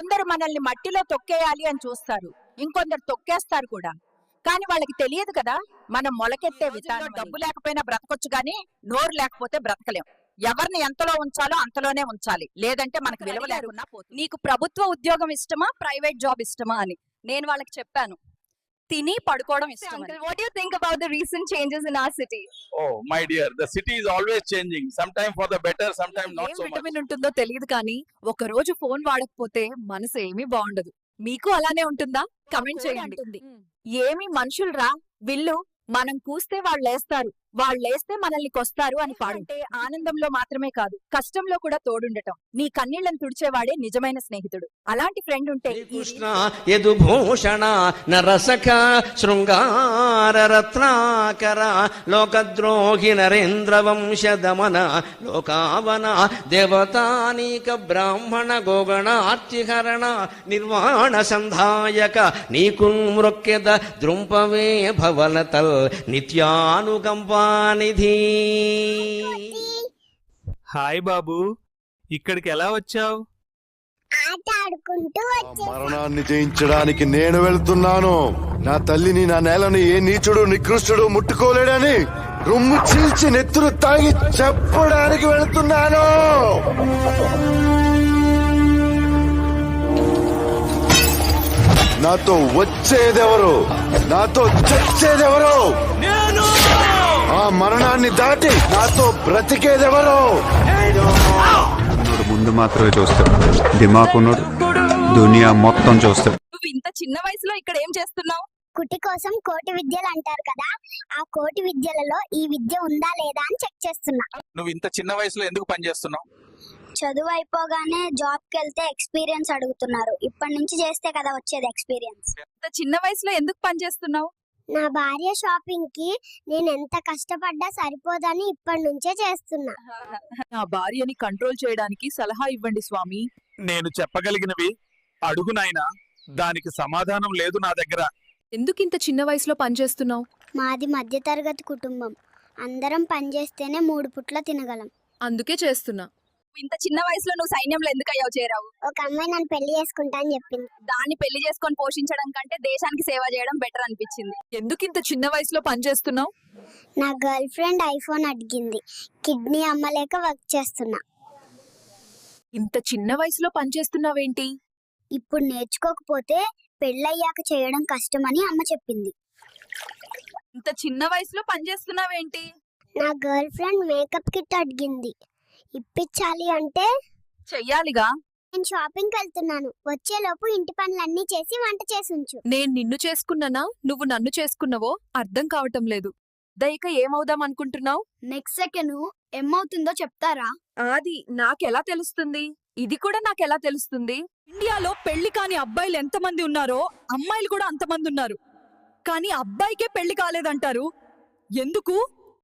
కొందరు మనల్ని మట్టిలో తొక్కేయాలి అని చూస్తారు. ఇంకొందరు తొక్కేస్తారు కూడా. కానీ వాళ్ళకి తెలియదు కదా మనం మొలకెత్తే విధానం డబ్బు లేకపోయినా బ్రతకొచ్చు కానీ నోరు లేకపోతే బ్రతకలేం. ఎవరిని ఎంతలో ఉంచాలో అంతలోనే ఉంచాలి. లేదంటే మనకు విలువ లేకున్నా పోతుంది. నీకు ప్రభుత్వ ఉద్యోగం ఇష్టమా ప్రైవేట్ జాబ్ ఇష్టమా అని. నేను వాళ్ళకి చెప్పాను తిని పడుకోవడం ఇష్టం what you think about the recent changes in our city Oh, my dear, the city is always changing. Sometimes for the better, sometimes not ఏం so much. విటమిన్ ఉంటుందో తెలియదు కానీ ఒక రోజు ఫోన్ వాడకపోతే మనసు ఏమీ బాగుండదు మీకు అలానే ఉంటుందా కమెంట్ చేయండి. ఏమి మనుషులరా విల్లు మనం కూస్తే వాళ్ళు లేస్తారు వాళ్ళు లేస్తే మనల్ని కొస్తారు అని పాడుంటే ఆనందంలో మాత్రమే కాదు కష్టంలో కూడా తోడుండటం. నీ కన్నీళ్ళను తుడిచేవాడే నిజమైన స్నేహితుడు. అలాంటి ఫ్రెండ్ ఉంటే ఈ కృష్ణ యదుభూషణ నరసఖ శృంగార రత్నాకర లోకద్రోహి నరేంద్ర వంశ దమన లోకావన దేవతానీక బ్రాహ్మణ గోగణార్తిహరణ నిర్వాణ సంధాయక నీకు మృక్యద ద్రుంపవే భవనతల్ నిత్యానుకంపానిధి హాయ్ బాబు ఇక్కడికి ఎలా వచ్చావు? మరణాన్ని జయించడానికి నేను వెళ్తున్నాను. నా తల్లిని నా నేలని ఏ నీచుడు నికృష్టుడు ముట్టుకోలేడని రొమ్ము చీల్చి నెత్తురు తాగి చెప్పడానికి వెళ్తున్నాను. నాతో వచ్చేదెవరు? నాతో చచ్చేదెవరు? ఆ మరణాన్ని దాటి నాతో బ్రతికేదెవరు? ముందు మాత్రమే చూస్తాడు. దిమాక్ ఉన్నోడు దునియా మొత్తం చూస్తాడు. నువ్వు ఇంత చిన్న వయసులో ఇక్కడ ఏం చేస్తున్నావు? కుటి కోసం కోటి విద్యలు అంటారు కదా ఆ కోటి విద్యలలో ఈ విద్య ఉందా లేదా అని చెక్ చేస్తున్నా. నువ్వు ఇంత చిన్న వయసులో ఎందుకు పనిచేస్తున్నావు చదువు అయిపోగానే జాబ్కి వెళ్తే ఎక్స్పీరియన్స్ అడుగుతున్నారు. ఇప్పటి నుంచి చేస్తే కదా వచ్చేది ఎక్స్పీరియన్స్. ఇంత చిన్న వయసులో ఎందుకు పని చేస్తున్నావు? నా భార్య షాపింగ్కి నేను ఎంత కష్టపడ్డా సరిపోదని ఇప్పటి నుంచే చేస్తున్నా. నా భార్యని కంట్రోల్ చేయడానికి సలహా ఇవ్వండి స్వామి. నేను చెప్పగలిగినవి అడుగు నాయనా దానికి సమాధానం లేదు నా దగ్గర. ఎందుకు ఇంత చిన్న వయసులో పని చేస్తున్నావు? మాది మధ్యతరగతి కుటుంబం. అందరం పనిచేస్తేనే మూడు పుట్ల తినగలం. అందుకే చేస్తున్నా. ఇంత చిన్న వయసులో నువ్వు సైన్యంలో ఎందుకు అయ్యావు చేరావు? ఒక అమ్మాయి నన్ను పెళ్ళి చేసుకుంటా అని చెప్పింది. దాన్ని పెళ్ళి చేసుకొని పోషించడం కంటే దేశానికి సేవ చేయడం బెటర్ అనిపించింది. ఎందుకు ఇంత చిన్న వయసులో పని చేస్తున్నావు? నా గర్ల్ ఫ్రెండ్ ఐఫోన్ అడిగింది. కిడ్నీ అమ్మలేక వర్క్ చేస్తున్నా. ఇంత చిన్న వయసులో పని చేస్తున్నావేంటి? ఇప్పుడు నేర్చుకోకపోతే పెళ్ళయ్యాక చేయడం కష్టమని అమ్మ చెప్పింది. ఇంత చిన్న వయసులో పని చేస్తున్నావేంటి? నా గర్ల్ ఫ్రెండ్ మేకప్ కిట్ అడిగింది. ఇప్పించాలి అంటే చెయ్యాలిగా? నేను షాపింగ్కి వెళ్తున్నాను. వచ్చేలోపు ఇంటి పనులన్నీ చేసి వంట చేసి ఉంచు నేను నిన్ను చేసుకున్నానా? నువ్వు నన్ను చేసుకున్నావో అర్థం కావటం లేదు. దయక ఏమవుదాం అనుకుంటున్నావు? నెక్స్ట్ సెకండ్ ఏమవుతుందో చెప్తారా? ఆది నాకెలా తెలుస్తుంది? ఇది కూడా నాకెలా తెలుస్తుంది? ఇండియాలో పెళ్ళి కాని అబ్బాయిలు ఎంతమంది ఉన్నారో అమ్మాయిలు కూడా అంతమంది ఉన్నారు. కానీ అబ్బాయికే పెళ్ళి కాలేదంటారు. ఎందుకు?